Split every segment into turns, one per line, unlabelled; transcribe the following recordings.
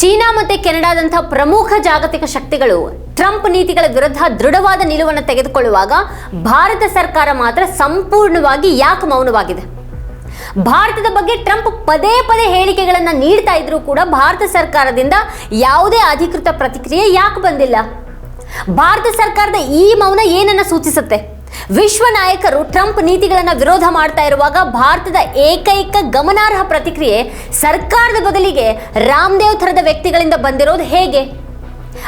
China ಮತ್ತೆ ಕೆನಡಾದಂತಹ ಪ್ರಮುಖ ಜಾಗತಿಕ ಶಕ್ತಿಗಳು ಟ್ರಂಪ್ ನೀತಿಗಳ ವಿರುದ್ಧ ದೃಢವಾದ ನಿಲುವನ್ನು ತೆಗೆದುಕೊಳ್ಳುವಾಗ ಭಾರತ ಸರ್ಕಾರ ಮಾತ್ರ ಸಂಪೂರ್ಣವಾಗಿ ಯಾಕೆ ಮೌನವಾಗಿದೆ? ಭಾರತದ ಬಗ್ಗೆ ಟ್ರಂಪ್ ಪದೇ ಪದೇ ಹೇಳಿಕೆಗಳನ್ನು ನೀಡ್ತಾ ಇದ್ರೂ ಕೂಡ ಭಾರತ ಸರ್ಕಾರದಿಂದ ಯಾವುದೇ ಅಧಿಕೃತ ಪ್ರತಿಕ್ರಿಯೆ ಯಾಕೆ ಬಂದಿಲ್ಲ? ಭಾರತ ಸರ್ಕಾರದ ಈ ಮೌನ ಏನನ್ನ ಸೂಚಿಸುತ್ತೆ? ವಿಶ್ವ ನಾಯಕರು ಟ್ರಂಪ್ ನೀತಿಗಳನ್ನು ವಿರೋಧ ಮಾಡ್ತಾ ಇರುವಾಗ ಭಾರತದ ಏಕೈಕ ಗಮನಾರ್ಹ ಪ್ರತಿಕ್ರಿಯೆ ಸರ್ಕಾರದ ಬದಲಿಗೆ ರಾಮದೇವ್ ಥರದ ವ್ಯಕ್ತಿಗಳಿಂದ ಬಂದಿರೋದು ಹೇಗೆ?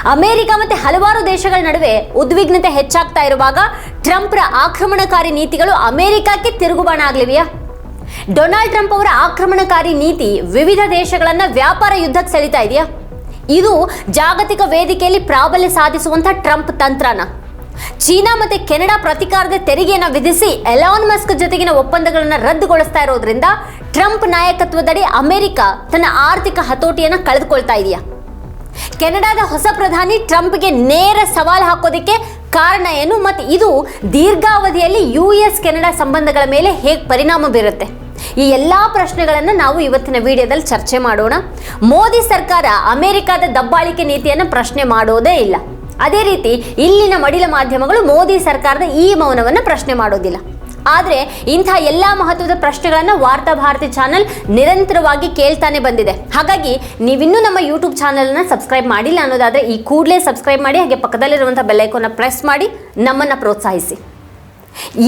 ಅಮೆರಿಕ ಮತ್ತೆ ಹಲವಾರು ದೇಶಗಳ ನಡುವೆ ಉದ್ವಿಗ್ನತೆ ಹೆಚ್ಚಾಗ್ತಾ ಇರುವಾಗ ಟ್ರಂಪ್ರ ಆಕ್ರಮಣಕಾರಿ ನೀತಿಗಳು ಅಮೆರಿಕಕ್ಕೆ ತಿರುಗುಬಾಣ ಆಗ್ಲಿವೆಯಾ? ಡೊನಾಲ್ಡ್ ಟ್ರಂಪ್ ಅವರ ಆಕ್ರಮಣಕಾರಿ ನೀತಿ ವಿವಿಧ ದೇಶಗಳನ್ನು ವ್ಯಾಪಾರ ಯುದ್ಧಕ್ಕೆ ಸೆಳಿತಾ ಇದೆಯಾ? ಇದು ಜಾಗತಿಕ ವೇದಿಕೆಯಲ್ಲಿ ಪ್ರಾಬಲ್ಯ ಸಾಧಿಸುವಂಥ ಟ್ರಂಪ್ ತಂತ್ರನ. ಚೀನಾ ಮತ್ತೆ ಕೆನಡಾ ಪ್ರತಿಕಾರದ ತೆರಿಗೆಯನ್ನು ವಿಧಿಸಿ ಎಲಾನ್ ಮಸ್ಕ್ ಜೊತೆಗಿನ ಒಪ್ಪಂದಗಳನ್ನು ರದ್ದುಗೊಳಿಸ್ತಾ ಇರೋದ್ರಿಂದ ಟ್ರಂಪ್ ನಾಯಕತ್ವದಡಿ ಅಮೆರಿಕ ತನ್ನ ಆರ್ಥಿಕ ಹತೋಟಿಯನ್ನು ಕಳೆದುಕೊಳ್ತಾ ಇದೆಯಾ? ಕೆನಡಾದ ಹೊಸ ಪ್ರಧಾನಿ ಟ್ರಂಪ್ಗೆ ನೇರ ಸವಾಲು ಹಾಕೋದಕ್ಕೆ ಕಾರಣ ಏನು? ಮತ್ತು ಇದು ದೀರ್ಘಾವಧಿಯಲ್ಲಿ ಯು ಎಸ್ ಕೆನಡಾ ಸಂಬಂಧಗಳ ಮೇಲೆ ಹೇಗೆ ಪರಿಣಾಮ ಬೀರುತ್ತೆ? ಈ ಎಲ್ಲ ಪ್ರಶ್ನೆಗಳನ್ನು ನಾವು ಇವತ್ತಿನ ವಿಡಿಯೋದಲ್ಲಿ ಚರ್ಚೆ ಮಾಡೋಣ. ಮೋದಿ ಸರ್ಕಾರ ಅಮೆರಿಕದ ದಬ್ಬಾಳಿಕೆ ನೀತಿಯನ್ನು ಪ್ರಶ್ನೆ ಮಾಡೋದೇ ಇಲ್ಲ. ಅದೇ ರೀತಿ ಇಲ್ಲಿನ ಮಡಿಲ ಮಾಧ್ಯಮಗಳು ಮೋದಿ ಸರ್ಕಾರದ ಈ ಮೌನವನ್ನು ಪ್ರಶ್ನೆ ಮಾಡೋದಿಲ್ಲ. ಆದರೆ ಇಂಥ ಎಲ್ಲ ಮಹತ್ವದ ಪ್ರಶ್ನೆಗಳನ್ನು ವಾರ್ತಾ ಭಾರತಿ ಚಾನಲ್ ನಿರಂತರವಾಗಿ ಕೇಳ್ತಾನೆ ಬಂದಿದೆ. ಹಾಗಾಗಿ ನೀವಿನ್ನೂ ನಮ್ಮ ಯೂಟ್ಯೂಬ್ ಚಾನಲ್ನ ಸಬ್ಸ್ಕ್ರೈಬ್ ಮಾಡಿಲ್ಲ ಅನ್ನೋದಾದರೆ ಈ ಕೂಡಲೇ ಸಬ್ಸ್ಕ್ರೈಬ್ ಮಾಡಿ, ಹಾಗೆ ಪಕ್ಕದಲ್ಲಿರುವಂಥ ಬೆಲ್ಲೈಕೋನ ಪ್ರೆಸ್ ಮಾಡಿ, ನಮ್ಮನ್ನು ಪ್ರೋತ್ಸಾಹಿಸಿ.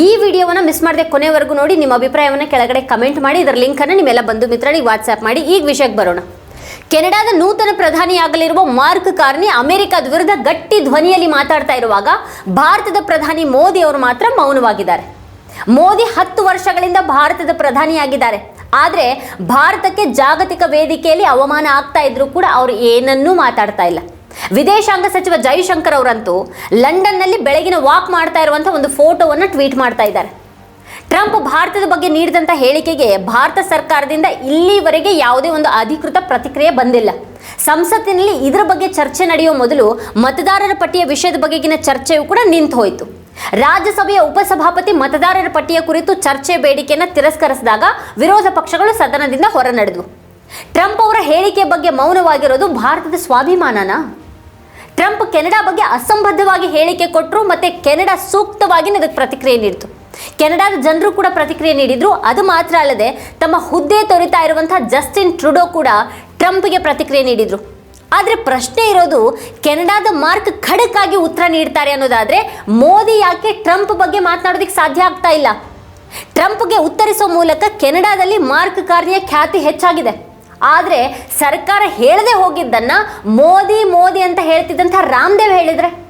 ಈ ವಿಡಿಯೋವನ್ನು ಮಿಸ್ ಮಾಡದೆ ಕೊನೆವರೆಗೂ ನೋಡಿ ನಿಮ್ಮ ಅಭಿಪ್ರಾಯವನ್ನು ಕೆಳಗಡೆ ಕಮೆಂಟ್ ಮಾಡಿ, ಇದರ ಲಿಂಕನ್ನು ನಿಮ್ಮೆಲ್ಲ ಬಂಧು ಮಿತ್ರರಿಗೆ ವಾಟ್ಸ್ಆ್ಯಪ್ ಮಾಡಿ, ಈಗ ವಿಷಯಕ್ಕೆ ಬರೋಣ. ಕೆನಡಾದ ನೂತನ ಪ್ರಧಾನಿಯಾಗಲಿರುವ ಮಾರ್ಕ್ ಕಾರ್ನಿ ಅಮೆರಿಕದ ವಿರುದ್ಧ ಗಟ್ಟಿ ಧ್ವನಿಯಲ್ಲಿ ಮಾತಾಡ್ತಾ ಇರುವಾಗ ಭಾರತದ ಪ್ರಧಾನಿ ಮೋದಿ ಅವರು ಮಾತ್ರ ಮೌನವಾಗಿದ್ದಾರೆ. ಮೋದಿ ಹತ್ತು ವರ್ಷಗಳಿಂದ ಭಾರತದ ಪ್ರಧಾನಿಯಾಗಿದ್ದಾರೆ. ಆದರೆ ಭಾರತಕ್ಕೆ ಜಾಗತಿಕ ವೇದಿಕೆಯಲ್ಲಿ ಅವಮಾನ ಆಗ್ತಾ ಇದ್ರೂ ಕೂಡ ಅವರು ಏನನ್ನೂ ಮಾತಾಡ್ತಾ ಇಲ್ಲ. ವಿದೇಶಾಂಗ ಸಚಿವ ಜೈಶಂಕರ್ ಅವರಂತೂ ಲಂಡನ್ನಲ್ಲಿ ಬೆಳಗಿನ ವಾಕ್ ಮಾಡ್ತಾ ಇರುವಂಥ ಒಂದು ಫೋಟೋವನ್ನು ಟ್ವೀಟ್ ಮಾಡ್ತಾ ಇದ್ದಾರೆ. ಟ್ರಂಪ್ ಭಾರತದ ಬಗ್ಗೆ ನೀಡಿದಂಥ ಹೇಳಿಕೆಗೆ ಭಾರತ ಸರ್ಕಾರದಿಂದ ಇಲ್ಲಿವರೆಗೆ ಯಾವುದೇ ಒಂದು ಅಧಿಕೃತ ಪ್ರತಿಕ್ರಿಯೆ ಬಂದಿಲ್ಲ. ಸಂಸತ್ತಿನಲ್ಲಿ ಇದರ ಬಗ್ಗೆ ಚರ್ಚೆ ನಡೆಯುವ ಮೊದಲು ಮತದಾರರ ಪಟ್ಟಿಯ ವಿಷಯದ ಬಗೆಗಿನ ಚರ್ಚೆಯು ಕೂಡ ನಿಂತು ಹೋಯಿತು. ರಾಜ್ಯಸಭೆಯ ಉಪಸಭಾಪತಿ ಮತದಾರರ ಪಟ್ಟಿಯ ಕುರಿತು ಚರ್ಚೆ ಬೇಡಿಕೆಯನ್ನು ತಿರಸ್ಕರಿಸಿದಾಗ ವಿರೋಧ ಪಕ್ಷಗಳು ಸದನದಿಂದ ಹೊರ ನಡೆದವು ಟ್ರಂಪ್ ಅವರ ಹೇಳಿಕೆ ಬಗ್ಗೆ ಮೌನವಾಗಿರೋದು ಭಾರತದ ಸ್ವಾಭಿಮಾನನಾ? ಟ್ರಂಪ್ ಕೆನಡಾ ಬಗ್ಗೆ ಅಸಂಬದ್ಧವಾಗಿ ಹೇಳಿಕೆ ಕೊಟ್ಟರು ಮತ್ತೆ ಕೆನಡಾ ಸೂಕ್ತವಾಗಿ ಅದಕ್ಕೆ ಪ್ರತಿಕ್ರಿಯೆ ನೀಡಿತು. ಕೆನಡಾದ ಜನರು ಕೂಡ ಪ್ರತಿಕ್ರಿಯೆ ನೀಡಿದ್ರು. ಅದು ಮಾತ್ರ ಅಲ್ಲದೆ ತಮ್ಮ ಹುದ್ದೆ ತೊರಿತಾ ಇರುವಂತಹ ಜಸ್ಟಿನ್ ಟ್ರುಡೋ ಕೂಡ ಟ್ರಂಪ್ಗೆ ಪ್ರತಿಕ್ರಿಯೆ ನೀಡಿದ್ರು. ಆದರೆ ಪ್ರಶ್ನೆ ಇರೋದು, ಕೆನಡಾದ ಮಾರ್ಕ್ ಖಡಕ್ ಆಗಿ ಉತ್ತರ ನೀಡ್ತಾರೆ ಅನ್ನೋದಾದ್ರೆ ಮೋದಿ ಯಾಕೆ ಟ್ರಂಪ್ ಬಗ್ಗೆ ಮಾತನಾಡೋದಕ್ಕೆ ಸಾಧ್ಯ ಆಗ್ತಾ ಇಲ್ಲ? ಟ್ರಂಪ್ಗೆ ಉತ್ತರಿಸೋ ಮೂಲಕ ಕೆನಡಾದಲ್ಲಿ ಮಾರ್ಕ್ ಕಾರ್ನಿಯ ಖ್ಯಾತಿ ಹೆಚ್ಚಾಗಿದೆ. ಆದರೆ ಸರ್ಕಾರ ಹೇಳದೆ ಹೋಗಿದ್ದನ್ನ ಮೋದಿ ಮೋದಿ ಅಂತ ಹೇಳ್ತಿದ್ದಂಥ ರಾಮದೇವ್ ಹೇಳಿದ್ರೆ?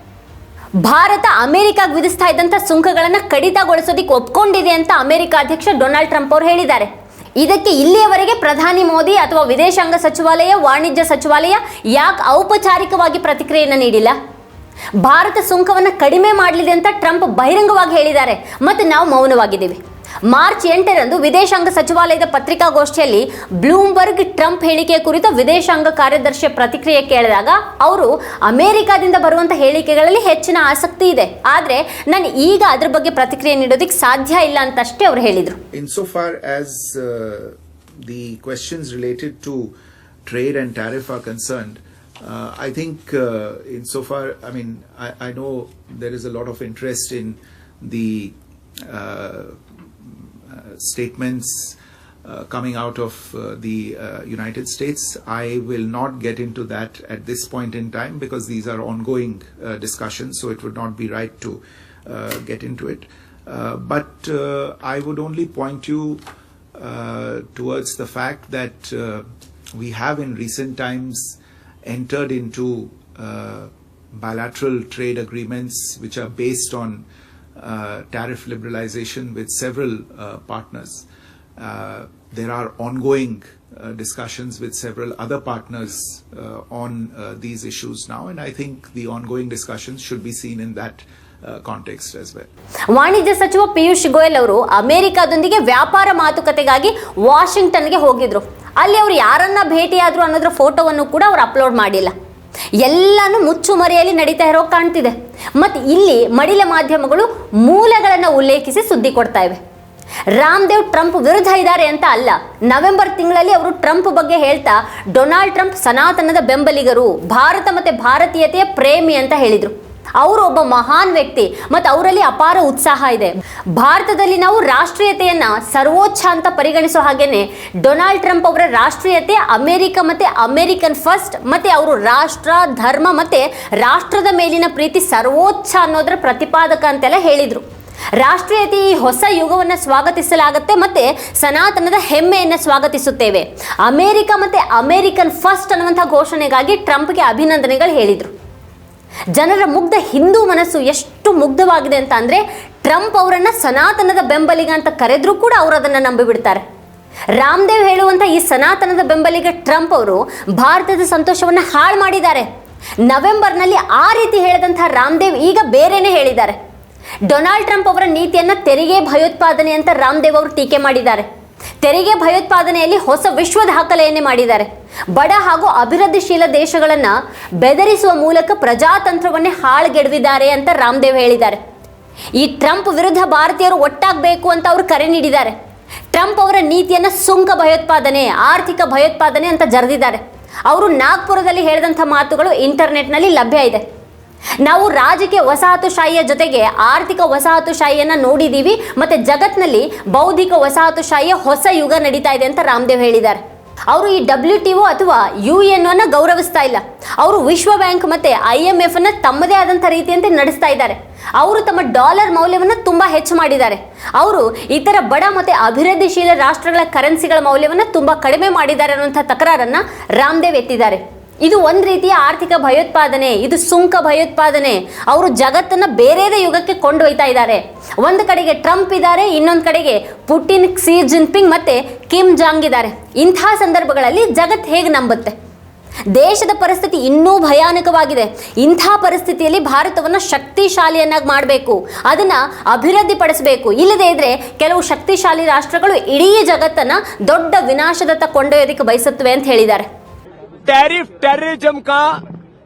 ಭಾರತ ಅಮೆರಿಕಾಗೆ ವಿಧಿಸ್ತಾ ಇದ್ದಂಥ ಸುಂಕಗಳನ್ನು ಕಡಿತಗೊಳಿಸೋದಕ್ಕೆ ಒಪ್ಕೊಂಡಿದೆ ಅಂತ ಅಮೆರಿಕ ಅಧ್ಯಕ್ಷ ಡೊನಾಲ್ಡ್ ಟ್ರಂಪ್ ಅವರು ಹೇಳಿದ್ದಾರೆ. ಇದಕ್ಕೆ ಇಲ್ಲಿಯವರೆಗೆ ಪ್ರಧಾನಿ ಮೋದಿ ಅಥವಾ ವಿದೇಶಾಂಗ ಸಚಿವಾಲಯ, ವಾಣಿಜ್ಯ ಸಚಿವಾಲಯ ಯಾಕೆ ಔಪಚಾರಿಕವಾಗಿ ಪ್ರತಿಕ್ರಿಯೆಯನ್ನು ನೀಡಿಲ್ಲ? ಭಾರತ ಸುಂಕವನ್ನು ಕಡಿಮೆ ಮಾಡಲಿದೆ ಅಂತ ಟ್ರಂಪ್ ಬಹಿರಂಗವಾಗಿ ಹೇಳಿದ್ದಾರೆ. ಮತ್ತು ನಾವು ಮೌನವಾಗಿದ್ದೀವಿ. ಮಾರ್ಚ್ ಎಂಟರಂದು ವಿದೇಶಾಂಗ ಸಚಿವಾಲಯದ ಪತ್ರಿಕಾಗೋಷ್ಠಿಯಲ್ಲಿ ಬ್ಲೂಮ್ಬರ್ಗ್ ಟ್ರಂಪ್ ಹೇಳಿಕೆ ಕುರಿತು ವಿದೇಶಾಂಗ ಕಾರ್ಯದರ್ಶಿ ಪ್ರತಿಕ್ರಿಯೆ ಕೇಳಿದಾಗ ಅವರು ಅಮೆರಿಕಾದಿಂದ ಬರುವಂಥ ಹೇಳಿಕೆಗಳಲ್ಲಿ ಹೆಚ್ಚಿನ ಆಸಕ್ತಿ ಇದೆ. ಆದರೆ ನಾನು ಈಗ ಅದ್ರ ಬಗ್ಗೆ ಪ್ರತಿಕ್ರಿಯೆ ನೀಡೋದಕ್ಕೆ ಸಾಧ್ಯ ಇಲ್ಲ ಅಂತಷ್ಟೇ ಅವರು ಹೇಳಿದರು.
In so far as the related related to and tariff tariff concerned, uh, I think uh, insofar, I mean, I, I know there is a lot of interest in the statements uh, coming out of uh, the uh, United States. I will not get into that at this point in time because these are ongoing uh, discussions, so it would not be right to uh, get into it. Uh, but uh, I would only point you uh, towards the fact that uh, we have in recent times entered into uh, bilateral trade agreements which are based on uh, tariff liberalization with several uh, partners. Uh, there are ongoing uh, discussions with several other partners uh, on uh, these issues now, and I think the ongoing discussions should be seen in that uh.
ವಾಣಿಜ್ಯ ಸಚಿವ ಪಿಯೂಷ್ ಗೋಯಲ್ ಅವರು ಅಮೆರಿಕದೊಂದಿಗೆ ವ್ಯಾಪಾರ ಮಾತುಕತೆಗಾಗಿ ವಾಷಿಂಗ್ಟನ್ಗೆ ಹೋಗಿದ್ರು ಅಲ್ಲಿ ಅವರು ಯಾರನ್ನ ಭೇಟಿಯಾದ್ರು ಅನ್ನೋದ್ರ ಫೋಟೋವನ್ನು ಕೂಡ ಅವರು ಅಪ್ಲೋಡ್ ಮಾಡಿಲ್ಲ ಎಲ್ಲಾನು ಮುಚ್ಚುಮರೆಯಲ್ಲಿ ನಡೀತಾ ಇರೋ ಕಾಣ್ತಿದೆ. ಮತ್ತು ಇಲ್ಲಿ ಮಡಿಲ ಮಾಧ್ಯಮಗಳು ಮೂಲಗಳನ್ನು ಉಲ್ಲೇಖಿಸಿ ಸುದ್ದಿ ಕೊಡ್ತಾ ಇವೆ. ರಾಮದೇವ್ ಟ್ರಂಪ್ ವಿರುದ್ಧ ಇದ್ದಾರೆ ಅಂತ ಅಲ್ಲ, ನವೆಂಬರ್ ತಿಂಗಳಲ್ಲಿ ಅವರು ಟ್ರಂಪ್ ಬಗ್ಗೆ ಹೇಳ್ತಾ, ಡೊನಾಲ್ಡ್ ಟ್ರಂಪ್ ಸನಾತನದ ಬೆಂಬಲಿಗರು, ಭಾರತ ಮತ್ತೆ ಭಾರತೀಯತೆಯ ಪ್ರೇಮಿ ಅಂತ ಹೇಳಿದ್ರು. ಅವರು ಒಬ್ಬ ಮಹಾನ್ ವ್ಯಕ್ತಿ ಮತ್ತು ಅವರಲ್ಲಿ ಅಪಾರ ಉತ್ಸಾಹ ಇದೆ. ಭಾರತದಲ್ಲಿ ನಾವು ರಾಷ್ಟ್ರೀಯತೆಯನ್ನು ಸರ್ವೋಚ್ಚ ಅಂತ ಪರಿಗಣಿಸೋ ಹಾಗೇನೆ ಡೊನಾಲ್ಡ್ ಟ್ರಂಪ್ ಅವರ ರಾಷ್ಟ್ರೀಯತೆ ಅಮೆರಿಕ ಮತ್ತೆ ಅಮೆರಿಕನ್ ಫಸ್ಟ್ ಮತ್ತೆ ಅವರು ರಾಷ್ಟ್ರ, ಧರ್ಮ ಮತ್ತೆ ರಾಷ್ಟ್ರದ ಮೇಲಿನ ಪ್ರೀತಿ ಸರ್ವೋಚ್ಚ ಅನ್ನೋದರ ಪ್ರತಿಪಾದಕ ಅಂತೆಲ್ಲ ಹೇಳಿದ್ರು. ರಾಷ್ಟ್ರೀಯತೆ ಈ ಹೊಸ ಯುಗವನ್ನು ಸ್ವಾಗತಿಸಲಾಗುತ್ತೆ ಮತ್ತೆ ಸನಾತನದ ಹೆಮ್ಮೆಯನ್ನು ಸ್ವಾಗತಿಸುತ್ತೇವೆ. ಅಮೆರಿಕ ಮತ್ತೆ ಅಮೆರಿಕನ್ ಫಸ್ಟ್ ಅನ್ನುವಂಥ ಘೋಷಣೆಗಾಗಿ ಟ್ರಂಪ್ಗೆ ಅಭಿನಂದನೆಗಳು ಹೇಳಿದರು. ಜನರ ಮುಗ್ಧ ಹಿಂದೂ ಮನಸ್ಸು ಎಷ್ಟು ಮುಗ್ಧವಾಗಿದೆ ಅಂತ ಅಂದರೆ ಟ್ರಂಪ್ ಅವರನ್ನು ಸನಾತನದ ಬೆಂಬಲಿಗ ಅಂತ ಕರೆದ್ರೂ ಕೂಡ ಅವರು ಅದನ್ನು ನಂಬಿಬಿಡ್ತಾರೆ. ರಾಮದೇವ್ ಹೇಳುವಂಥ ಈ ಸನಾತನದ ಬೆಂಬಲಿಗ ಟ್ರಂಪ್ ಅವರು ಭಾರತದ ಸಂತೋಷವನ್ನು ಹಾಳು ಮಾಡಿದ್ದಾರೆ. ನವೆಂಬರ್ನಲ್ಲಿ ಆ ರೀತಿ ಹೇಳಿದಂಥ ರಾಮದೇವ್ ಈಗ ಬೇರೆನೇ ಹೇಳಿದ್ದಾರೆ. ಡೊನಾಲ್ಡ್ ಟ್ರಂಪ್ ಅವರ ನೀತಿಯನ್ನು ತೆರಿಗೆ ಭಯೋತ್ಪಾದನೆ ಅಂತ ರಾಮದೇವ್ ಅವರು ಟೀಕೆ ಮಾಡಿದ್ದಾರೆ. ತೆರಿಗೆ ಭಯೋತ್ಪಾದನೆಯಲ್ಲಿ ಹೊಸ ವಿಶ್ವ ದಾಖಲೆಯನ್ನೇ ಮಾಡಿದ್ದಾರೆ. ಬಡ ಹಾಗೂ ಅಭಿವೃದ್ಧಿಶೀಲ ದೇಶಗಳನ್ನು ಬೆದರಿಸುವ ಮೂಲಕ ಪ್ರಜಾತಂತ್ರವನ್ನೇ ಹಾಳುಗೆಡವಿದ್ದಾರೆ ಅಂತ ರಾಮದೇವ್ ಹೇಳಿದ್ದಾರೆ. ಈ ಟ್ರಂಪ್ ವಿರುದ್ಧ ಭಾರತೀಯರು ಒಟ್ಟಾಗಬೇಕು ಅಂತ ಅವರು ಕರೆ ನೀಡಿದ್ದಾರೆ. ಟ್ರಂಪ್ ಅವರ ನೀತಿಯನ್ನ ಸುಂಕ ಭಯೋತ್ಪಾದನೆ, ಆರ್ಥಿಕ ಭಯೋತ್ಪಾದನೆ ಅಂತ ಜರೆದಿದ್ದಾರೆ. ಅವರು ನಾಗ್ಪುರದಲ್ಲಿ ಹೇಳಿದಂಥ ಮಾತುಗಳು ಇಂಟರ್ನೆಟ್ನಲ್ಲಿ ಲಭ್ಯ ಇದೆ. ನಾವು ರಾಜಕೀಯ ವಸಾಹತುಶಾಹಿಯ ಜೊತೆಗೆ ಆರ್ಥಿಕ ವಸಾಹತುಶಾಹಿಯನ್ನು ನೋಡಿದ್ದೀವಿ ಮತ್ತೆ ಜಗತ್ತಿನಲ್ಲಿ ಬೌದ್ಧಿಕ ವಸಾಹತುಶಾಹಿಯ ಹೊಸ ಯುಗ ನಡೀತಾ ಇದೆ ಅಂತ ರಾಮದೇವ್ ಹೇಳಿದ್ದಾರೆ. ಅವರು ಈ ಡಬ್ಲ್ಯೂ ಟಿ ಒ ಅಥವಾ ಯು ಎನ್ ಅನ್ನ ಗೌರವಿಸ್ತಾ ಇಲ್ಲ. ಅವರು ವಿಶ್ವ ಬ್ಯಾಂಕ್ ಮತ್ತೆ ಐ ಎಂ ಎಫ್ ಅನ್ನ ತಮ್ಮದೇ ಆದಂಥ ರೀತಿಯಂತೆ ನಡೆಸ್ತಾ ಇದ್ದಾರೆ. ಅವರು ತಮ್ಮ ಡಾಲರ್ ಮೌಲ್ಯವನ್ನು ತುಂಬಾ ಹೆಚ್ಚು ಮಾಡಿದ್ದಾರೆ. ಅವರು ಇತರ ಬಡ ಮತ್ತೆ ಅಭಿವೃದ್ಧಿಶೀಲ ರಾಷ್ಟ್ರಗಳ ಕರೆನ್ಸಿಗಳ ಮೌಲ್ಯವನ್ನು ತುಂಬಾ ಕಡಿಮೆ ಮಾಡಿದ್ದಾರೆ ಅನ್ನುವಂಥ ತಕರಾರನ್ನ ರಾಮದೇವ್ ಎತ್ತಿದ್ದಾರೆ. ಇದು ಒಂದು ರೀತಿಯ ಆರ್ಥಿಕ ಭಯೋತ್ಪಾದನೆ, ಇದು ಸುಂಕ ಭಯೋತ್ಪಾದನೆ. ಅವರು ಜಗತ್ತನ್ನ ಬೇರೆದೇ ಯುಗಕ್ಕೆ ಕೊಂಡೊಯ್ತಾ ಇದ್ದಾರೆ. ಒಂದು ಕಡೆಗೆ ಟ್ರಂಪ್ ಇದ್ದಾರೆ, ಇನ್ನೊಂದು ಕಡೆಗೆ ಪುಟಿನ್, ಕ್ಸಿ ಜಿನ್ಪಿಂಗ್ ಮತ್ತೆ ಕಿಮ್ ಜಾಂಗ್ ಇದ್ದಾರೆ. ಇಂಥ ಸಂದರ್ಭಗಳಲ್ಲಿ ಜಗತ್ತು ಹೇಗೆ ನಂಬುತ್ತೆ? ದೇಶದ ಪರಿಸ್ಥಿತಿ ಇನ್ನೂ ಭಯಾನಕವಾಗಿದೆ. ಇಂಥ ಪರಿಸ್ಥಿತಿಯಲ್ಲಿ ಭಾರತವನ್ನು ಶಕ್ತಿಶಾಲಿಯನ್ನಾಗಿ ಮಾಡಬೇಕು. ಅದನ್ನ ಅಭಿವೃದ್ಧಿಪಡಿಸಬೇಕು. ಇಲ್ಲದೇ ಇದ್ದರೆ ಕೆಲವು ಶಕ್ತಿಶಾಲಿ ರಾಷ್ಟ್ರಗಳು ಇಡೀ ಜಗತ್ತನ್ನ ದೊಡ್ಡ ವಿನಾಶದತ್ತ ಕೊಂಡೊಯ್ಯೋದಕ್ಕೆ ಬಯಸುತ್ತವೆ ಅಂತ ಹೇಳಿದ್ದಾರೆ.
टैरिफ टेररिज्म का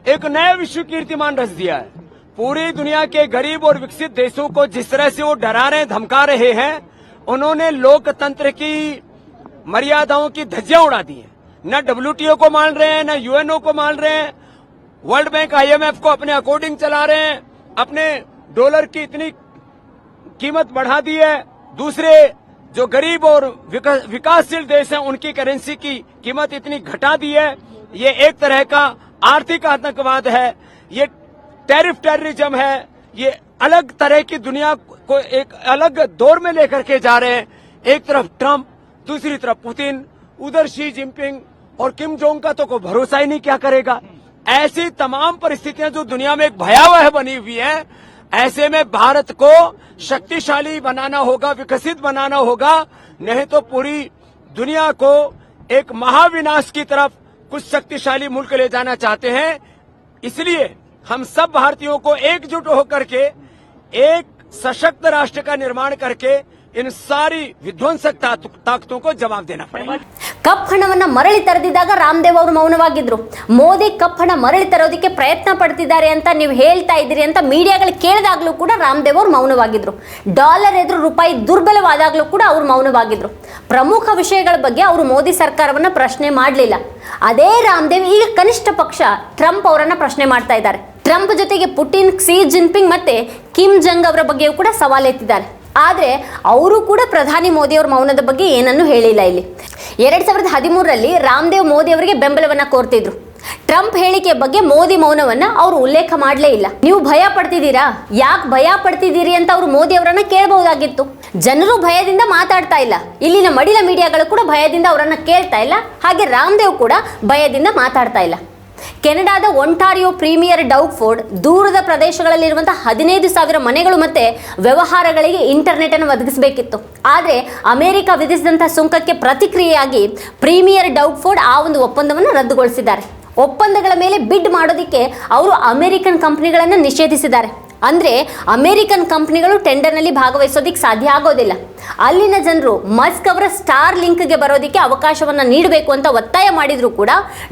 एक नया विश्व कीर्तिमान रच दिया है। पूरी दुनिया के गरीब और विकसित देशों को जिस तरह से वो डरा रहे, धमका रहे हैं, उन्होंने लोकतंत्र की मर्यादाओं की धज्जियाँ उड़ा दी हैं। न डब्ल्यूटीओ को मान रहे हैं, न यूएनओ को मान रहे हैं। वर्ल्ड बैंक आईएमएफ को अपने अकॉर्डिंग चला रहे हैं। अपने डॉलर की इतनी कीमत बढ़ा दी है। दूसरे जो गरीब और विकासशील देश हैं, उनकी करेंसी की कीमत इतनी घटा दी है। ये एक तरह का आर्थिक आतंकवाद है, ये टेरिफ टेररिज्म है, ये अलग तरह की दुनिया को एक अलग दौर में लेकर के जा रहे हैं। एक तरफ़ ट्रंप, दूसरी तरफ़ पुतिन, उधर शी जिनपिंग और किम जोंग का तो कोई भरोसा ही नहीं क्या करेगा? ऐसी तमाम परिस्थितियाँ जो दुनिया में एक भयावह बनी हुई है, ऐसे में भारत को शक्तिशाली बनाना होगा, विकसित बनाना होगा, नहीं तो पूरी दुनिया को एक महाविनाश की तरफ़ कुछ शक्तिशाली मुल्क ले जाना चाहते हैं। इसलिए हम सब भारतीयों को एकजुट होकर के, एक सशक्त राष्ट्र का निर्माण करके इन सारी विध्वंसक ताकतों को जवाब देना पड़ेगा।
ಕಪ್ ಹಣವನ್ನು ಮರಳಿ ತರದಿದ್ದಾಗ ರಾಮದೇವ್ ಅವರು ಮೌನವಾಗಿದ್ರು. ಮೋದಿ ಕಪ್ ಹಣ ಮರಳಿ ತರೋದಕ್ಕೆ ಪ್ರಯತ್ನ ಪಡ್ತಿದ್ದಾರೆ ಅಂತ ನೀವು ಹೇಳ್ತಾ ಇದ್ದೀರಿ ಅಂತ ಮೀಡಿಯಾಗಳು ಕೇಳಿದಾಗಲೂ ಕೂಡ ರಾಮದೇವ್ ಅವರು ಮೌನವಾಗಿದ್ರು. ಡಾಲರ್ ಎದುರು ರೂಪಾಯಿ ದುರ್ಬಲವಾದಾಗಲೂ ಕೂಡ ಅವರು ಮೌನವಾಗಿದ್ರು. ಪ್ರಮುಖ ವಿಷಯಗಳ ಬಗ್ಗೆ ಅವರು ಮೋದಿ ಸರ್ಕಾರವನ್ನ ಪ್ರಶ್ನೆ ಮಾಡಲಿಲ್ಲ. ಅದೇ ರಾಮದೇವ್ ಈಗ ಕನಿಷ್ಠ ಪಕ್ಷ ಟ್ರಂಪ್ ಅವರನ್ನು ಪ್ರಶ್ನೆ ಮಾಡ್ತಾ ಇದ್ದಾರೆ. ಟ್ರಂಪ್ ಜೊತೆಗೆ ಪುಟಿನ್, ಕ್ಸಿ ಜಿನ್ಪಿಂಗ್ ಮತ್ತೆ ಕಿಮ್ ಜಂಗ್ ಅವರ ಬಗ್ಗೆಯೂ ಕೂಡ ಸವಾಲೆತ್ತಿದ್ದಾರೆ. ಆದರೆ ಅವರು ಕೂಡ ಪ್ರಧಾನಿ ಮೋದಿ ಅವರ ಮೌನದ ಬಗ್ಗೆ ಏನನ್ನೂ ಹೇಳಿಲ್ಲ ಇಲ್ಲಿ. ಎರಡ್ ಸಾವಿರದ ಹದಿಮೂರರಲ್ಲಿ ರಾಮದೇವ್ ಮೋದಿ ಅವರಿಗೆ ಬೆಂಬಲವನ್ನ ಕೋರ್ತಿದ್ರು. ಟ್ರಂಪ್ ಹೇಳಿಕೆ ಬಗ್ಗೆ ಮೋದಿ ಮೌನವನ್ನ ಅವರು ಉಲ್ಲೇಖ ಮಾಡಲೇ ಇಲ್ಲ. ನೀವು ಭಯ ಪಡ್ತಿದ್ದೀರಾ? ಯಾಕೆ ಭಯ ಪಡ್ತಿದ್ದೀರಿ ಅಂತ ಅವರು ಮೋದಿ ಅವರನ್ನ ಕೇಳಬಹುದಾಗಿತ್ತು. ಜನರು ಭಯದಿಂದ ಮಾತಾಡ್ತಾ ಇಲ್ಲ. ಇಲ್ಲಿನ ಮಡಿಲ ಮೀಡಿಯಾಗಳು ಕೂಡ ಭಯದಿಂದ ಅವರನ್ನ ಕೇಳ್ತಾ ಇಲ್ಲ. ಹಾಗೆ ರಾಮದೇವ್ ಕೂಡ ಭಯದಿಂದ ಮಾತಾಡ್ತಾ ಇಲ್ಲ. ಕೆನಡಾದ ಒಂಟಾರಿಯೋ ಪ್ರೀಮಿಯರ್ ಡೌಕ್ಫೋರ್ಡ್ ದೂರದ ಪ್ರದೇಶಗಳಲ್ಲಿರುವಂತಹ ಹದಿನೈದು ಸಾವಿರ ಮನೆಗಳು ಮತ್ತು ವ್ಯವಹಾರಗಳಿಗೆ ಇಂಟರ್ನೆಟ್ ಅನ್ನು ಒದಗಿಸಬೇಕಿತ್ತು. ಆದರೆ ಅಮೆರಿಕ ವಿಧಿಸಿದಂತಹ ಸುಂಕಕ್ಕೆ ಪ್ರತಿಕ್ರಿಯೆಯಾಗಿ ಪ್ರೀಮಿಯರ್ ಡೌಕ್ಫೋರ್ಡ್ ಆ ಒಂದು ಒಪ್ಪಂದವನ್ನು ರದ್ದುಗೊಳಿಸಿದ್ದಾರೆ. ಒಪ್ಪಂದಗಳ ಮೇಲೆ ಬಿಡ್ ಮಾಡೋದಕ್ಕೆ ಅವರು ಅಮೆರಿಕನ್ ಕಂಪನಿಗಳನ್ನು ನಿಷೇಧಿಸಿದ್ದಾರೆ. ಅಂದ್ರೆ ಅಮೇರಿಕನ್ ಕಂಪ್ನಿಗಳು ಟೆಂಡರ್ನಲ್ಲಿ ಭಾಗವಹಿಸೋದಕ್ಕೆ ಸಾಧ್ಯ ಆಗೋದಿಲ್ಲ. ಅಲ್ಲಿನ ಜನರು ಮಸ್ಕ್ ಅವರ ಸ್ಟಾರ್ ಲಿಂಕ್ಗೆ ಬರೋದಕ್ಕೆ ಅವಕಾಶವನ್ನು ನೀಡಬೇಕು ಅಂತ ಒತ್ತಾಯ ಮಾಡಿದರೂ ಕೂಡ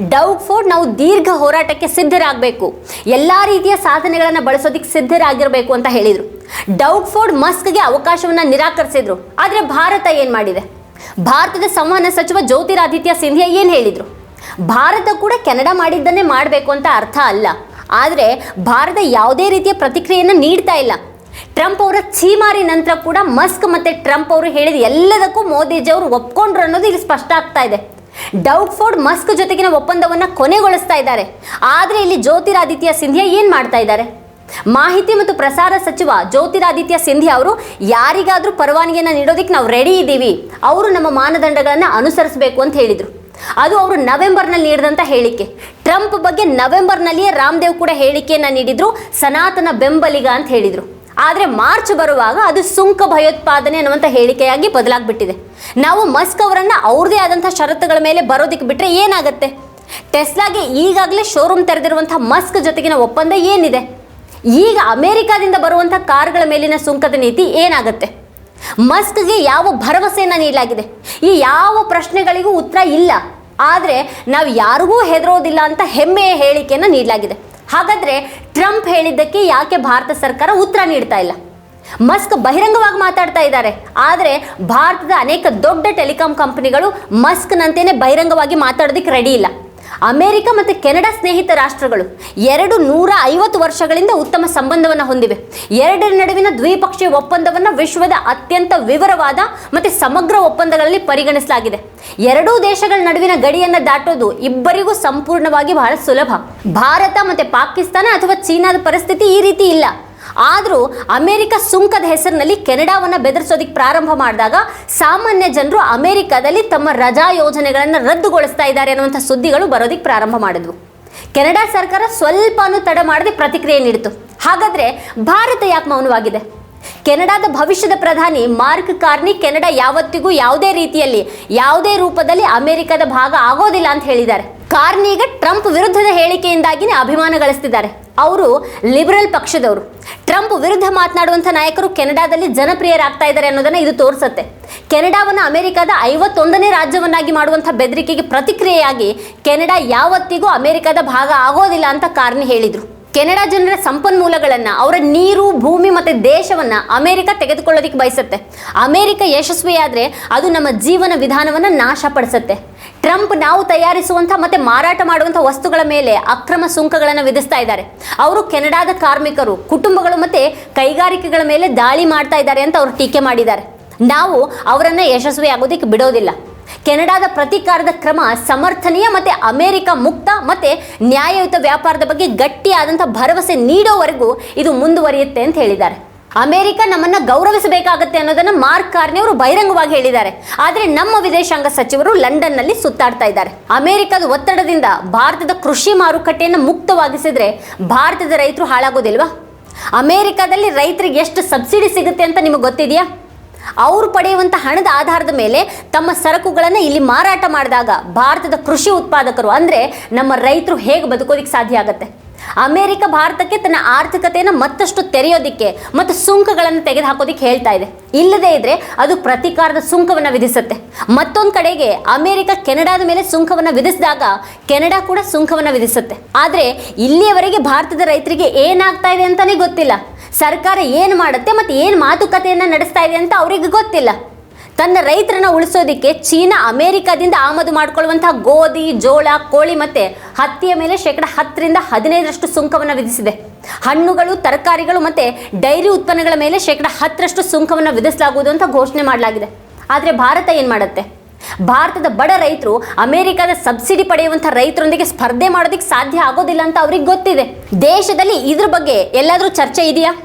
ಡೌಗ್ ಫೋರ್ಡ್ ನಾವು ದೀರ್ಘ ಹೋರಾಟಕ್ಕೆ ಸಿದ್ಧರಾಗಬೇಕು. ಎಲ್ಲ ರೀತಿಯ ಸಾಧನೆಗಳನ್ನು ಬಳಸೋದಕ್ಕೆ ಸಿದ್ಧರಾಗಿರಬೇಕು ಅಂತ ಹೇಳಿದರು. ಡೌಟ್ ಫೋರ್ಡ್ ಮಸ್ಕ್ಗೆ ಅವಕಾಶವನ್ನು ನಿರಾಕರಿಸಿದ್ರು. ಆದರೆ ಭಾರತ ಏನು ಮಾಡಿದೆ? ಭಾರತದ ಸಂವಹನ ಸಚಿವ ಜ್ಯೋತಿರಾದಿತ್ಯ ಸಿಂಧಿಯಾ ಏನು ಹೇಳಿದರು? ಭಾರತ ಕೂಡ ಕೆನಡಾ ಮಾಡಿದ್ದನ್ನೇ ಮಾಡಬೇಕು ಅಂತ ಅರ್ಥ ಅಲ್ಲ. ಆದರೆ ಭಾರತ ಯಾವುದೇ ರೀತಿಯ ಪ್ರತಿಕ್ರಿಯೆಯನ್ನು ನೀಡ್ತಾ ಇಲ್ಲ. ಟ್ರಂಪ್ ಅವರ ಛೀಮಾರಿ ನಂತರ ಕೂಡ ಮಸ್ಕ್ ಮತ್ತೆ ಟ್ರಂಪ್ ಅವರು ಹೇಳಿದ ಎಲ್ಲದಕ್ಕೂ ಮೋದಿಜಿ ಅವರು ಒಪ್ಕೊಂಡ್ರು ಅನ್ನೋದು ಇಲ್ಲಿ ಸ್ಪಷ್ಟ ಆಗ್ತಾ ಇದೆ. ಡೌಟ್ ಫೋರ್ಡ್ ಮಸ್ಕ್ ಜೊತೆಗಿನ ಒಪ್ಪಂದವನ್ನ ಕೊನೆಗೊಳಿಸ್ತಾ ಇದ್ದಾರೆ. ಆದರೆ ಇಲ್ಲಿ ಜ್ಯೋತಿರಾದಿತ್ಯ ಸಿಂಧಿಯಾ ಏನು ಮಾಡ್ತಾ ಇದ್ದಾರೆ? ಮಾಹಿತಿ ಮತ್ತು ಪ್ರಸಾರ ಸಚಿವ ಜ್ಯೋತಿರಾದಿತ್ಯ ಸಿಂಧಿಯಾ ಅವರು ಯಾರಿಗಾದರೂ ಪರವಾನಗಿಯನ್ನ ನೀಡೋದಕ್ಕೆ ನಾವು ರೆಡಿ ಇದ್ದೀವಿ ಅವರು ನಮ್ಮ ಮಾನದಂಡಗಳನ್ನ ಅನುಸರಿಸಬೇಕು ಅಂತ ಹೇಳಿದ್ರು. ಅದು ಅವರು ನವೆಂಬರ್ನಲ್ಲಿ ನೀಡಿದಂಥ ಹೇಳಿಕೆ. ಟ್ರಂಪ್ ಬಗ್ಗೆ ನವೆಂಬರ್ನಲ್ಲಿಯೇ ರಾಮದೇವ್ ಕೂಡ ಹೇಳಿಕೆಯನ್ನು ನೀಡಿದ್ರು, ಸನಾತನ ಬೆಂಬಲಿಗ ಅಂತ ಹೇಳಿದ್ರು. ಆದರೆ ಮಾರ್ಚ್ ಬರುವಾಗ ಅದು ಸುಂಕ ಭಯೋತ್ಪಾದನೆ ಅನ್ನುವಂಥ ಹೇಳಿಕೆಯಾಗಿ ಬದಲಾಗ್ಬಿಟ್ಟಿದೆ. ನಾವು ಮಸ್ಕ್ ಅವರನ್ನು ಅವ್ರದೇ ಆದಂಥ ಷರತ್ತುಗಳ ಮೇಲೆ ಬರೋದಕ್ಕೆ ಬಿಟ್ರೆ ಏನಾಗುತ್ತೆ? ಟೆಸ್ಲಾಗೆ ಈಗಾಗಲೇ ಶೋರೂಮ್ ತೆರೆದಿರುವಂಥ ಮಸ್ಕ್ ಜೊತೆಗಿನ ಒಪ್ಪಂದ ಏನಿದೆ? ಈಗ ಅಮೆರಿಕಾದಿಂದ ಬರುವಂಥ ಕಾರ್ಗಳ ಮೇಲಿನ ಸುಂಕದ ನೀತಿ ಏನಾಗುತ್ತೆ? ಮಸ್ಕ್ಗೆ ಯಾವ ಭರವಸೆಯನ್ನು ನೀಡಲಾಗಿದೆ? ಈ ಯಾವ ಪ್ರಶ್ನೆಗಳಿಗೂ ಉತ್ತರ ಇಲ್ಲ. ಆದರೆ ನಾವು ಯಾರಿಗೂ ಹೆದರೋದಿಲ್ಲ ಅಂತ ಹೆಮ್ಮೆಯ ಹೇಳಿಕೆಯನ್ನು ನೀಡಲಾಗಿದೆ. ಹಾಗಾದರೆ ಟ್ರಂಪ್ ಹೇಳಿದ್ದಕ್ಕೆ ಯಾಕೆ ಭಾರತ ಸರ್ಕಾರ ಉತ್ತರ ನೀಡ್ತಾ ಇಲ್ಲ? ಮಸ್ಕ್ ಬಹಿರಂಗವಾಗಿ ಮಾತಾಡ್ತಾ ಇದ್ದಾರೆ. ಆದರೆ ಭಾರತದ ಅನೇಕ ದೊಡ್ಡ ಟೆಲಿಕಾಂ ಕಂಪನಿಗಳು ಮಸ್ಕ್ನಂತೆಯೇ ಬಹಿರಂಗವಾಗಿ ಮಾತಾಡೋದಕ್ಕೆ ರೆಡಿ ಇಲ್ಲ. ಅಮೆರಿಕ ಮತ್ತು ಕೆನಡಾ ಸ್ನೇಹಿತ ರಾಷ್ಟ್ರಗಳು ಎರಡು ನೂರ ಐವತ್ತು ವರ್ಷಗಳಿಂದ ಉತ್ತಮ ಸಂಬಂಧವನ್ನು ಹೊಂದಿವೆ. ಎರಡರ ನಡುವಿನ ದ್ವಿಪಕ್ಷೀಯ ಒಪ್ಪಂದವನ್ನು ವಿಶ್ವದ ಅತ್ಯಂತ ವಿವರವಾದ ಮತ್ತು ಸಮಗ್ರ ಒಪ್ಪಂದಗಳಲ್ಲಿ ಪರಿಗಣಿಸಲಾಗಿದೆ. ಎರಡೂ ದೇಶಗಳ ನಡುವಿನ ಗಡಿಯನ್ನು ದಾಟೋದು ಇಬ್ಬರಿಗೂ ಸಂಪೂರ್ಣವಾಗಿ ಬಹಳ ಸುಲಭ. ಭಾರತ ಮತ್ತು ಪಾಕಿಸ್ತಾನ ಅಥವಾ ಚೀನಾದ ಪರಿಸ್ಥಿತಿ ಈ ರೀತಿ ಇಲ್ಲ. ಆದರೂ ಅಮೆರಿಕ ಸುಂಕದ ಹೆಸರಿನಲ್ಲಿ ಕೆನಡಾವನ್ನು ಬೆದರಿಸೋದಕ್ಕೆ ಪ್ರಾರಂಭ ಮಾಡಿದಾಗ ಸಾಮಾನ್ಯ ಜನರು ಅಮೆರಿಕದಲ್ಲಿ ತಮ್ಮ ರಜಾ ಯೋಜನೆಗಳನ್ನು ರದ್ದುಗೊಳಿಸ್ತಾ ಇದ್ದಾರೆ ಅನ್ನುವಂಥ ಸುದ್ದಿಗಳು ಬರೋದಕ್ಕೆ ಪ್ರಾರಂಭ ಮಾಡಿದ್ವು. ಕೆನಡಾ ಸರ್ಕಾರ ಸ್ವಲ್ಪನೂ ತಡ ಮಾಡದೆ ಪ್ರತಿಕ್ರಿಯೆ ನೀಡಿತು ಹಾಗಾದರೆ ಭಾರತ ಯಾಕೆ ಮೌನವಾಗಿದೆ? ಕೆನಡಾದ ಭವಿಷ್ಯದ ಪ್ರಧಾನಿ ಮಾರ್ಕ್ ಕಾರ್ನಿ ಕೆನಡಾ ಯಾವತ್ತಿಗೂ ಯಾವುದೇ ರೀತಿಯಲ್ಲಿ, ಯಾವುದೇ ರೂಪದಲ್ಲಿ ಅಮೆರಿಕದ ಭಾಗ ಆಗೋದಿಲ್ಲ ಅಂತ ಹೇಳಿದ್ದಾರೆ. ಕಾರ್ನಿ ಈಗ ಟ್ರಂಪ್ ವಿರುದ್ಧದ ಹೇಳಿಕೆಯಿಂದಾಗಿನೇ ಅಭಿಮಾನ ಗಳಿಸ್ತಿದ್ದಾರೆ. ಅವರು ಲಿಬರಲ್ ಪಕ್ಷದವರು. ಟ್ರಂಪ್ ವಿರುದ್ಧ ಮಾತನಾಡುವಂಥ ನಾಯಕರು ಕೆನಡಾದಲ್ಲಿ ಜನಪ್ರಿಯರಾಗ್ತಾ ಇದ್ದಾರೆ ಅನ್ನೋದನ್ನು ಇದು ತೋರಿಸುತ್ತೆ. ಕೆನಡಾವನ್ನು ಅಮೆರಿಕದ ಐವತ್ತೊಂದನೇ ರಾಜ್ಯವನ್ನಾಗಿ ಮಾಡುವಂಥ ಬೆದರಿಕೆಗೆ ಪ್ರತಿಕ್ರಿಯೆಯಾಗಿ ಕೆನಡಾ ಯಾವತ್ತಿಗೂ ಅಮೆರಿಕದ ಭಾಗ ಆಗೋದಿಲ್ಲ ಅಂತ ಕಾರ್ನಿ ಹೇಳಿದ್ರು. ಕೆನಡಾ ಜನರ ಸಂಪನ್ಮೂಲಗಳನ್ನು, ಅವರ ನೀರು, ಭೂಮಿ ಮತ್ತೆ ದೇಶವನ್ನ ಅಮೆರಿಕ ತೆಗೆದುಕೊಳ್ಳೋದಕ್ಕೆ ಬಯಸುತ್ತೆ. ಅಮೆರಿಕ ಯಶಸ್ವಿಯಾದರೆ ಅದು ನಮ್ಮ ಜೀವನ ವಿಧಾನವನ್ನ ನಾಶಪಡಿಸುತ್ತೆ. ಟ್ರಂಪ್ ನಾವು ತಯಾರಿಸುವಂಥ ಮತ್ತು ಮಾರಾಟ ಮಾಡುವಂಥ ವಸ್ತುಗಳ ಮೇಲೆ ಅಕ್ರಮ ಸುಂಕಗಳನ್ನು ವಿಧಿಸ್ತಾ ಇದ್ದಾರೆ. ಅವರು ಕೆನಡಾದ ಕಾರ್ಮಿಕರು, ಕುಟುಂಬಗಳು ಮತ್ತು ಕೈಗಾರಿಕೆಗಳ ಮೇಲೆ ದಾಳಿ ಮಾಡ್ತಾ ಇದ್ದಾರೆ ಅಂತ ಅವರು ಟೀಕೆ ಮಾಡಿದ್ದಾರೆ. ನಾವು ಅವರನ್ನು ಯಶಸ್ವಿಯಾಗೋದಕ್ಕೆ ಬಿಡೋದಿಲ್ಲ. ಕೆನಡಾದ ಪ್ರತೀಕಾರದ ಕ್ರಮ ಸಮರ್ಥನೀಯ ಮತ್ತೆ ಅಮೆರಿಕ ಮುಕ್ತ ಮತ್ತೆ ನ್ಯಾಯಯುತ ವ್ಯಾಪಾರದ ಬಗ್ಗೆ ಗಟ್ಟಿಯಾದಂಥ ಭರವಸೆ ನೀಡೋವರೆಗೂ ಇದು ಮುಂದುವರಿಯುತ್ತೆ ಅಂತ ಹೇಳಿದ್ದಾರೆ. ಅಮೆರಿಕ ನಮ್ಮನ್ನ ಗೌರವಿಸಬೇಕಾಗತ್ತೆ ಅನ್ನೋದನ್ನ ಮಾರ್ಕ್ ಕಾರ್ನಿ ಅವರು ಬಹಿರಂಗವಾಗಿ ಹೇಳಿದ್ದಾರೆ. ಆದರೆ ನಮ್ಮ ವಿದೇಶಾಂಗ ಸಚಿವರು ಲಂಡನ್ನಲ್ಲಿ ಸುತ್ತಾಡ್ತಾ ಇದ್ದಾರೆ. ಅಮೆರಿಕದ ಒತ್ತಡದಿಂದ ಭಾರತದ ಕೃಷಿ ಮಾರುಕಟ್ಟೆಯನ್ನು ಮುಕ್ತವಾಗಿಸಿದ್ರೆ ಭಾರತದ ರೈತರು ಹಾಳಾಗೋದಿಲ್ವಾ? ಅಮೆರಿಕದಲ್ಲಿ ರೈತರಿಗೆ ಎಷ್ಟು ಸಬ್ಸಿಡಿ ಸಿಗುತ್ತೆ ಅಂತ ನಿಮಗೆ ಗೊತ್ತಿದೆಯಾ? ಅವರು ಪಡೆಯುವಂಥ ಹಣದ ಆಧಾರದ ಮೇಲೆ ತಮ್ಮ ಸರಕುಗಳನ್ನು ಇಲ್ಲಿ ಮಾರಾಟ ಮಾಡಿದಾಗ ಭಾರತದ ಕೃಷಿ ಉತ್ಪಾದಕರು, ಅಂದರೆ ನಮ್ಮ ರೈತರು ಹೇಗೆ ಬದುಕೋದಿಕ್ಕೆ ಸಾಧ್ಯ ಆಗುತ್ತೆ? ಅಮೆರಿಕ ಭಾರತಕ್ಕೆ ತನ್ನ ಆರ್ಥಿಕತೆಯನ್ನು ಮತ್ತಷ್ಟು ತೆರೆಯೋದಿಕ್ಕೆ ಮತ್ತು ಸುಂಕಗಳನ್ನು ತೆಗೆದುಹಾಕೋದಿಕ್ಕೆ ಹೇಳ್ತಾ ಇದೆ. ಇಲ್ಲದೇ ಇದ್ರೆ ಅದು ಪ್ರತೀಕಾರದ ಸುಂಕವನ್ನು ವಿಧಿಸುತ್ತೆ. ಮತ್ತೊಂದು ಕಡೆಗೆ ಅಮೆರಿಕ ಕೆನಡಾದ ಮೇಲೆ ಸುಂಕವನ್ನು ವಿಧಿಸಿದಾಗ ಕೆನಡಾ ಕೂಡ ಸುಂಕವನ್ನು ವಿಧಿಸುತ್ತೆ. ಆದರೆ ಇಲ್ಲಿಯವರೆಗೆ ಭಾರತದ ರೈತರಿಗೆ ಏನಾಗ್ತಾ ಇದೆ ಅಂತಾನೆ ಗೊತ್ತಿಲ್ಲ. ಸರ್ಕಾರ ಏನು ಮಾಡುತ್ತೆ ಮತ್ತು ಏನು ಮಾತುಕತೆಯನ್ನು ನಡೆಸ್ತಾ ಇದೆ ಅಂತ ಅವರಿಗೆ ಗೊತ್ತಿಲ್ಲ. ತನ್ನ ರೈತರನ್ನ ಉಳಿಸೋದಕ್ಕೆ ಚೀನಾ ಅಮೆರಿಕಾದಿಂದ ಆಮದು ಮಾಡ್ಕೊಳ್ಳುವಂತಹ ಗೋಧಿ, ಜೋಳ, ಕೋಳಿ ಮತ್ತೆ ಹತ್ತಿಯ ಮೇಲೆ ಶೇಕಡ ಹತ್ತರಿಂದ ಹದಿನೈದರಷ್ಟು ಸುಂಕವನ್ನು ವಿಧಿಸಿದೆ. ಹಣ್ಣುಗಳು, ತರಕಾರಿಗಳು ಮತ್ತು ಡೈರಿ ಉತ್ಪನ್ನಗಳ ಮೇಲೆ ಶೇಕಡ ಹತ್ತರಷ್ಟು ಸುಂಕವನ್ನು ವಿಧಿಸಲಾಗುವುದು ಅಂತ ಘೋಷಣೆ ಮಾಡಲಾಗಿದೆ. ಆದರೆ ಭಾರತ ಏನು ಮಾಡುತ್ತೆ? ಭಾರತದ ಬಡ ರೈತರು ಅಮೆರಿಕದ ಸಬ್ಸಿಡಿ ಪಡೆಯುವಂಥ ರೈತರೊಂದಿಗೆ ಸ್ಪರ್ಧೆ ಮಾಡೋದಕ್ಕೆ ಸಾಧ್ಯ ಆಗೋದಿಲ್ಲ ಅಂತ ಅವ್ರಿಗೆ ಗೊತ್ತಿದೆ. ದೇಶದಲ್ಲಿ ಇದ್ರ ಬಗ್ಗೆ ಎಲ್ಲಾದರೂ ಚರ್ಚೆ ಇದೆಯಾ?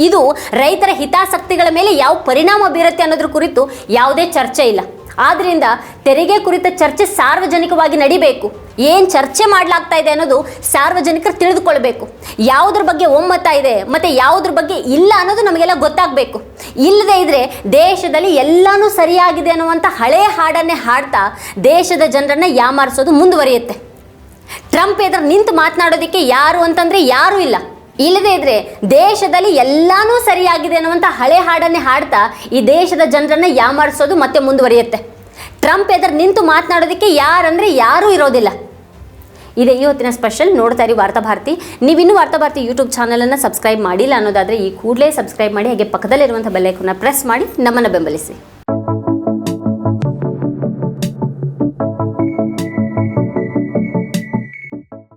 ಇದು ರೈತರ ಹಿತಾಸಕ್ತಿಗಳ ಮೇಲೆ ಯಾವ ಪರಿಣಾಮ ಬೀರುತ್ತೆ ಅನ್ನೋದ್ರ ಕುರಿತು ಯಾವುದೇ ಚರ್ಚೆ ಇಲ್ಲ. ಆದ್ದರಿಂದ ತೆರಿಗೆ ಕುರಿತ ಚರ್ಚೆ ಸಾರ್ವಜನಿಕವಾಗಿ ನಡಿಬೇಕು. ಏನು ಚರ್ಚೆ ಮಾಡಲಾಗ್ತಾ ಇದೆ ಅನ್ನೋದು ಸಾರ್ವಜನಿಕರು ತಿಳಿದುಕೊಳ್ಬೇಕು. ಯಾವುದ್ರ ಬಗ್ಗೆ ಒಮ್ಮತ ಇದೆ, ಮತ್ತು ಯಾವುದ್ರ ಬಗ್ಗೆ ಇಲ್ಲ ಅನ್ನೋದು ನಮಗೆಲ್ಲ ಗೊತ್ತಾಗಬೇಕು. ಇಲ್ಲದೇ ಇದ್ದರೆ ದೇಶದಲ್ಲಿ ಎಲ್ಲನೂ ಸರಿಯಾಗಿದೆ ಅನ್ನುವಂಥ ಹಳೆಯ ಹಾಡನ್ನೇ ಹಾಡ್ತಾ ದೇಶದ ಜನರನ್ನ ಯಾಮಾರಿಸೋದು ಮುಂದುವರಿಯುತ್ತೆ. ಟ್ರಂಪ್ ಎದುರು ನಿಂತು ಮಾತನಾಡೋದಕ್ಕೆ ಯಾರು ಅಂತಂದರೆ ಯಾರೂ ಇಲ್ಲ. ಇಲ್ಲದೇ ಇದ್ರೆ ದೇಶದಲ್ಲಿ ಎಲ್ಲಾನು ಸರಿಯಾಗಿದೆ ಅನ್ನುವಂಥ ಹಳೆ ಹಾಡನ್ನೇ ಹಾಡ್ತಾ ಈ ದೇಶದ ಜನರನ್ನ ಯಾಮಾರಿಸೋದು ಮತ್ತೆ ಮುಂದುವರಿಯುತ್ತೆ. ಟ್ರಂಪ್ ಎದುರು ನಿಂತು ಮಾತನಾಡೋದಕ್ಕೆ ಯಾರಂದ್ರೆ ಯಾರೂ ಇರೋದಿಲ್ಲ. ಇದೆ ಇವತ್ತಿನ ಸ್ಪೆಷಲ್ ನೋಡ್ತಾ ಇರಿ ವಾರ್ತಾಭಾರತಿ ನೀವಿನ್ನೂ ವಾರ್ತಾ ಭಾರತಿ ಯೂಟ್ಯೂಬ್ ಚಾನಲನ್ನು ಸಬ್ಸ್ಕ್ರೈಬ್ ಮಾಡಿಲ್ಲ ಅನ್ನೋದಾದರೆ ಈ ಕೂಡಲೇ ಸಬ್ಸ್ಕ್ರೈಬ್ ಮಾಡಿ, ಹಾಗೆ ಪಕ್ಕದಲ್ಲಿರುವಂಥ ಬೆಲ್ಲೈಕನ್ನ ಪ್ರೆಸ್ ಮಾಡಿ, ನಮ್ಮನ್ನು ಬೆಂಬಲಿಸಿ.